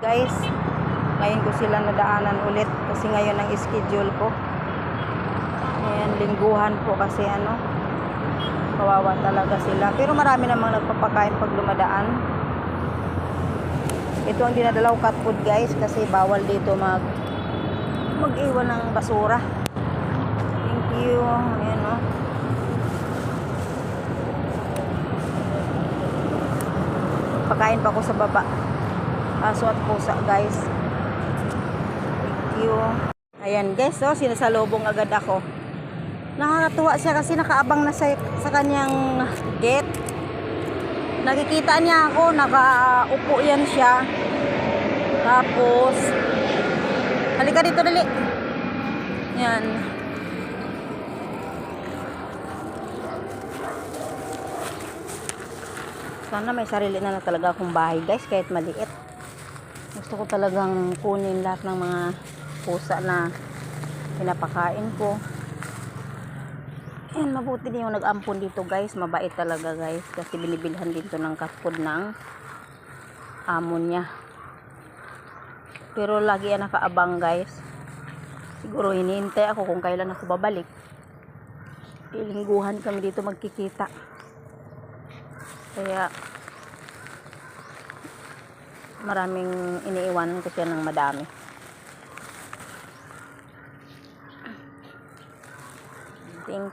Guys, ngayon ko sila nadaanan ulit kasi ngayon ang schedule ko. Ayan, lingguhan po kasi ano, kawawa talaga sila. Pero marami namang nagpapakain pag dumadaan. Ito ang dinadalaw cat food guys kasi bawal dito mag mag-iwan ng basura. Thank you. Ayan o. Pakain pa ko sa baba. Aso at pusa guys. Thank you. Ayan guys, oh, sinasalubong agad ako. Nakakatuwa siya kasi nakaabang na sa, sa kanyang gate. Nakikita niya ako, nakaupo yan siya. Tapos, halika dito dali. Yan. Sana may sarili na, na talaga akong bahay guys, kahit maliit. Gusto ko talagang kunin lahat ng mga pusa na pinapakain ko. Ayan, mabuti din yung nag-ampon dito guys. Mabait talaga guys. Kasi binibilhan dito ng cat food ng amo niya. Pero lagi yan nakaabang guys. Siguro hinihintay ako kung kailan ako babalik. Ilingguhan kami dito magkikita. Kaya maraming iniiwanan ko siya ng madami. Thank you.